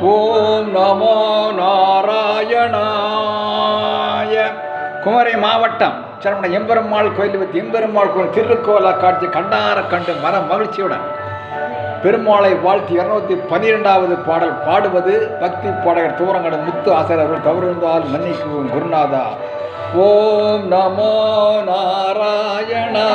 ஓம் நமோ நாராயணாய. குமரி மாவட்டம் சரவண எம்பெருமாள் கோயில் பற்றி எம்பெருமாள் கோயில் திருக்கோலா காட்சி கண்டார கண்டு மன மகிழ்ச்சியுடன் பெருமாளை வாழ்த்தி இருநூத்தி பன்னிரெண்டாவது பாடல் பாடுவது. பக்தி பாடகர் தூரங்கட முத்து ஆசிரியர் அவர்கள் தவறிருந்தால் மன்னிக்குவோம் குருநாதா. ஓம் நமோ நாராயணா.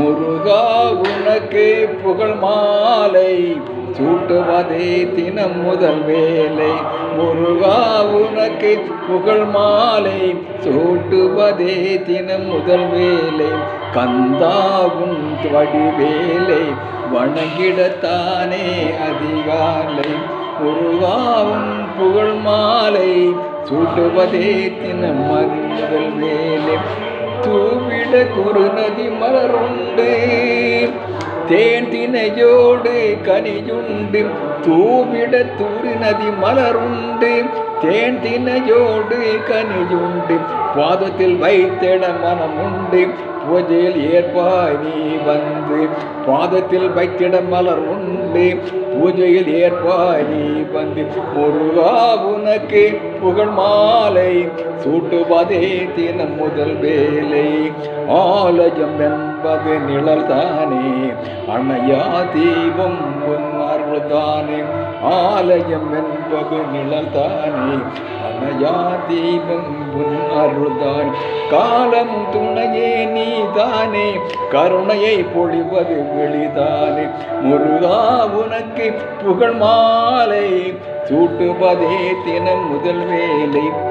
முருகா உனக்கு புகழ் மாலை. சூட்டுவதே தினம் முதல் வேலை. முருகா உனக்கு புகழ் மாலை. சூட்டுவதே தினம் முதல் வேலை. கந்தாவும் வடிவேலை. வணங்கிடத்தானே அதிகாலை. முருகாவும் புகழ் மாலை. சூட்டுவதே தினம் முதல் வேலை. தூ தூவிட குறுநதி மலருண்டு. தேன் தினையோடு கனியுண்டு. தூவிட தூரி நதி மலருண்டு. தேன் தினையோடு கனியுண்டு. பாதத்தில் வைத்திட மனம் உண்டு பூஜையில் ஏற்பாய் நீ வந்து பாதத்தில் வைத்திட மலர் உண்டு. பூஜையில் ஏற்பாய் நீ வந்து முருகா உனக்கு புகழ் மாலை. சூட்டுவதே தினம் முதல் வேலை. ஆலயம் என்பது நிழல் தானே அணையா தீபம் உன் அருள் தானே ஆலயம் என்பது நிழல் தானே அணையா தீபம் உன் அருள்தான். காலம் துணையே நீ தானே? கருணையை பொழிவது வெளிதானே முருகா உனக்கு புகழ் மாலை. சூட்டுவதே தினம் முதல் வேலை.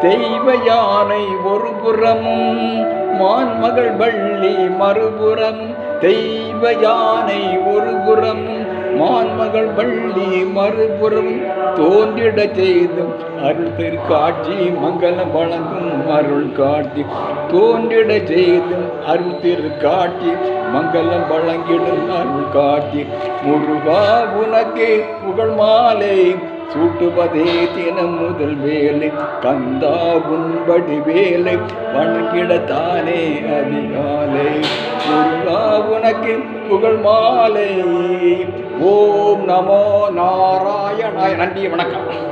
தெய்வ யானை ஒரு புறமும் மான்மகள் வள்ளி மறுபுறமும் தெய்வ யானை ஒரு புறமும் மான்மகள் பள்ளி மறுபுறம் தோன்றிட செய்தும் அருள் திருக்காட்சி மங்களம் வழங்கும் அருள் காட்சி. தோன்றிட செய்தும் அருள் திருக்காட்சி மங்களம் வழங்கிடும் அருள் காட்சி. முருகா உனக்கு புகழ் மாலை. சூட்டுவதே தினம் முதல் வேலை கந்தா உன்படி வேலை வணக்கிடத்தானே அதிகாலை. முருகா உனக்கு புகழ் மாலை. ஓம் நமோ நாராயணாய. நன்றி வணக்கம்.